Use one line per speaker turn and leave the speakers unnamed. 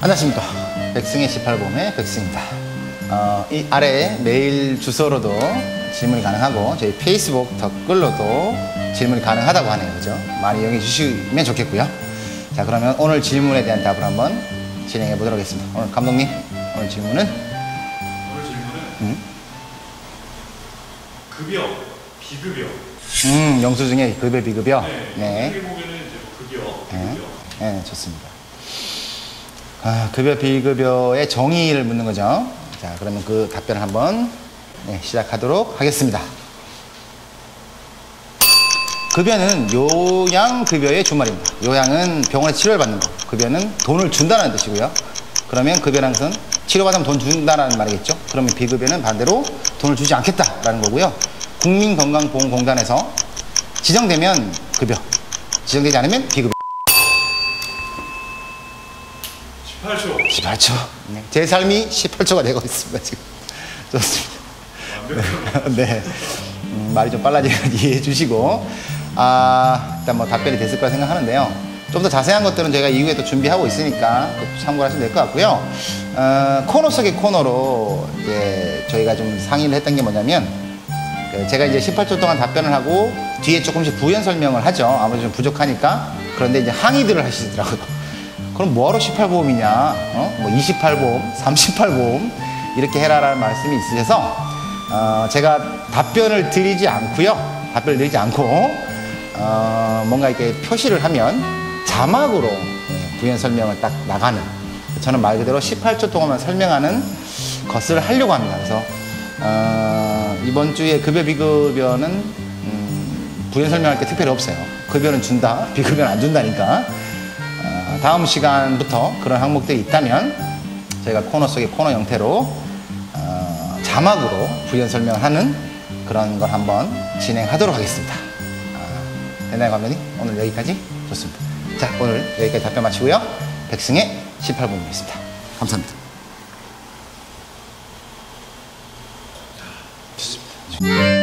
안녕하십니까. 백승의 18봄의 백승입니다. 어, 이 아래에 메일 주소로도 질문이 가능하고 저희 페이스북 댓글로도 질문이 가능하다고 하네요. 그죠? 많이 이용해 주시면 좋겠고요. 자, 그러면 오늘 질문에 대한 답을 한번 진행해 보도록 하겠습니다. 오늘 감독님, 오늘 질문은
오늘 질문은
음?
급여, 비급여.
음, 영수증의 급여 비급여.
네.
네.
보면은 이제 뭐 급여,
네.
비급여.
네, 좋습니다. 아, 급여 비급여의 정의를 묻는 거죠. 자, 그러면 그 답변을 한번 네, 시작하도록 하겠습니다. 급여는 요양급여의 주말입니다. 요양은 병원에 치료를 받는 거. 급여는 돈을 준다는 뜻이고요. 그러면 급여라는 것은 치료받으면 돈 준다는 말이겠죠. 그러면 비급여는 반대로 돈을 주지 않겠다라는 거고요. 국민건강보험공단에서 지정되면 급여, 지정되지 않으면 비급여.
18초.
18초. 네. 제 삶이 18초가 되고 있습니다, 지금. 좋습니다. 네. 음, 말이 좀 빨라지면 이해해 주시고, 아, 일단 뭐 답변이 됐을 거라 생각하는데요. 좀 더 자세한 것들은 저희가 이후에 또 준비하고 있으니까 참고하시면 될 것 같고요. 어, 코너 속의 코너로 이제 저희가 좀 상의를 했던 게 뭐냐면, 그 제가 이제 18초 동안 답변을 하고 뒤에 조금씩 부연 설명을 하죠. 아무래도 좀 부족하니까. 그런데 이제 항의들을 하시더라고요. 그럼 뭐하러 18보험이냐? 어? 뭐 28보험, 38보험 이렇게 해라라는 말씀이 있으셔서 어, 제가 답변을 드리지 않고요. 답변을 드리지 않고 어, 뭔가 이렇게 표시를 하면 자막으로 예, 부연 설명을 딱 나가는 저는 말 그대로 18초 동안만 설명하는 것을 하려고 합니다. 그래서 어, 이번 주에 급여 비급여는 음, 부연 설명할 게 특별히 없어요. 급여는 준다, 비급여는 안 준다니까. 어, 다음 시간부터 그런 항목들이 있다면 저희가 코너 속의 코너 형태로 어, 자막으로 부연 설명하는 그런 걸 한번 진행하도록 하겠습니다. 아, 됐나요, 감독님? 오늘 여기까지 좋습니다. 자, 오늘 여기까지 답변 마치고요. 백승의 18분이었습니다. 감사합니다. 좋습니다.